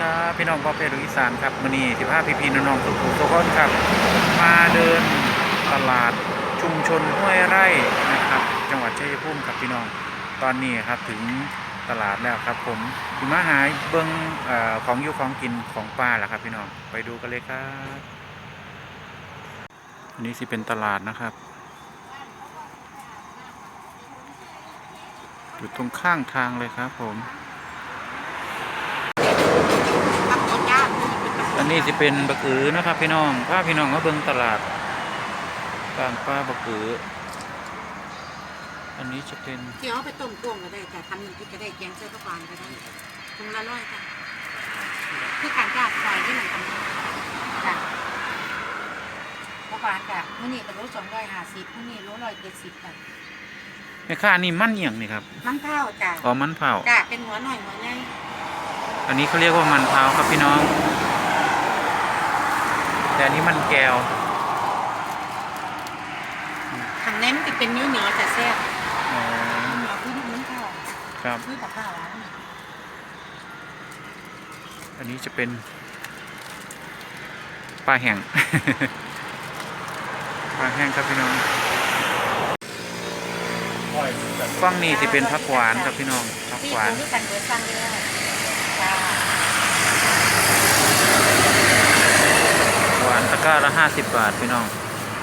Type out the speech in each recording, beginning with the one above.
ครับพี่น้องพ่อเพชรอีสานครับมื้อนี้สิพาพี่พี่น้องๆทุกผู้ทุกคนครับ มาเดินตลาดชุมชนห้วยไร่นะครับ จังหวัดชัยภูมิครับพี่น้องตอนนี้ครับถึงตลาดแล้วครับ ผมสิมาหาเบิ่งเอ่อของอยู่ของกินของป้าแหละครับ พี่น้องไปดูกันเลยครับอันนี้สิเป็นตลาดนะครับอยู่ตรงข้างทางเลยครับผม อันนี้สิเป็นบักอือนะครับ พี่น้องพาพี่น้องมาเบิ่งตลาดกลางป้าบักอือ อันนี้จะเป็นเกี่ยวเอาไปต้มกุ้งก็ได้แต่ทำน้ำพริกก็ได้แกงเส้นข้าวปลาก็ได้ถุงละร้อยจ้ะคือการกาดใส่ที่มันทำจ้ะข้าวปลาจ้ะมื้อนี้ก็รู้สองร้อยห้าสิบมื้อนี้รู้ร้อยเจ็ดสิบจ้ะแม่ค้านี่มันเอียงนี่ครับ มันเท่าจ้ะอ๋อมันเผาจ้ะเป็นหัวหน่อยหัวใหญ่อันนี้เขาเรียกว่ามันเผาครับพี่น้อง แต่อันนี้มันแก้วทางนี้มันจะเป็นเนื้อเหนียวแต่แซ่บอ๋อเหนียวคือมันเท่าครับ คือกับข้าวแล้วนี่อันนี้จะเป็นปลาแห้ง ปลาแห้งครับพี่น้องฟังนี่ที่เป็นผักหวานครับพี่น้องผักที่หวานดูด้วยกันเบอร์สั่งเลยจ้ะหวานตะกร้าละห้าสิบบาทพี่น้อง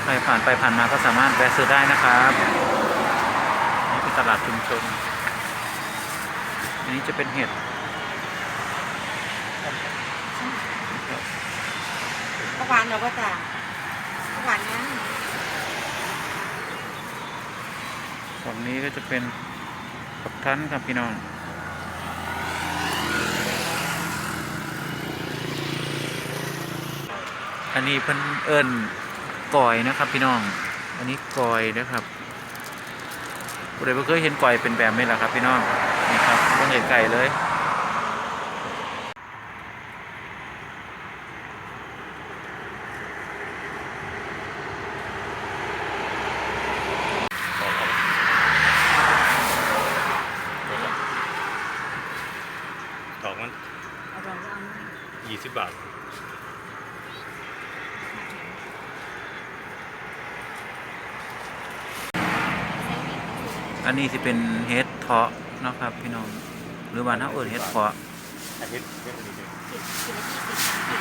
ใครผ่านไปผ่านมาก็สามารถแวะซื้อได้นะครับ นี่เป็นตลาดชุมชน อันนี้จะเป็นเห็ดข้าวหวานเราก็จ้ะข้าวหวานนะฝั่งนี้ก็จะเป็นปักทันครับพี่น้อง อันนี้เพิ่นเอิญก่อยนะครับพี่น้อง อันนี้ก่อยนะครับผู้ใดบ่เคยเห็นก่อยเป็นแบบนี้แหละครับ พี่น้องนี่ครับเบิ่งไก่เลยดอกมันเอาเราเอายี่สิบบาท อันนี้สิเป็นเฮ็ดเพาะเนาะครับพี่น้อง หรือว่าถ้าเอิ้นเฮดเพาะอาทิตย์เฮ็ดอันนี้เลยสิบสิบนาทีสิบสามสิบ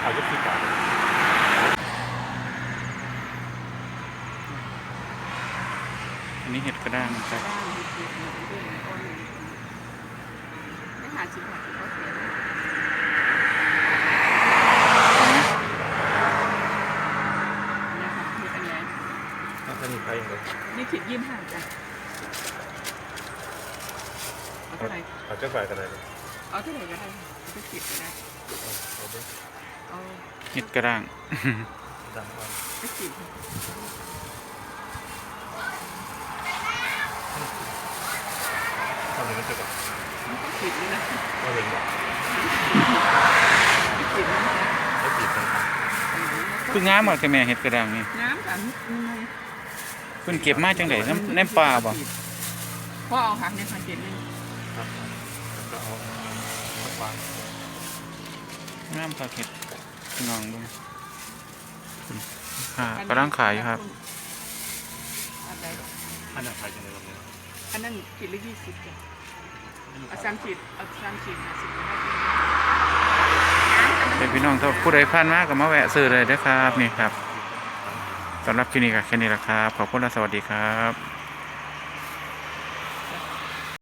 เอายี่สิบบาทอันนี้เห็ดกระด้างครับ ไม่หาสิบบาทเขาเสียนะคะมีอันไหน ถ้าท่านมีใครอย่างไรนี่ถิดยี่ห้าจ้ะเอาเท่าไหร่เอาเจ้าฝ่ายกันเลยเอาเท่าไหร่ก็ได้เอาไปสิบก็ได้เอาเด้อเอาเห็ดกระด้างดังก่อนไปสิบทำเลยมันจะแบบมันก็สิบเลยนะเอาเห็นแบบไปสิบนะไม่ติดกันคืองามอะแกแม่เห็ดกระด้างนี่น้ำกันอืม เพิ่นเก็บมาจังไดน้ำน้ำปลาบ่พ่อเอาค่ะในพันเจ็ดนึงครับแล้วก็เอาผักหวานงามครับเห็ดพี่น้องเบิ่งค่ะกระด้างขายอยู่ครับ อันใดอันนั้นใครจะในโรงเรียนอันนั้นขีดละยี่สิบจ้ะเอาสามขีดเอาสามขีดห้าสิบก็ได้เป็นพี่น้องถ้าผู้ใดผ่านมาก็มาแวะซื้อเลยนะครับนี่ครับ สำหรับคลินิกก็แค่นี้แหละครับ ขอบคุณและสวัสดีครับ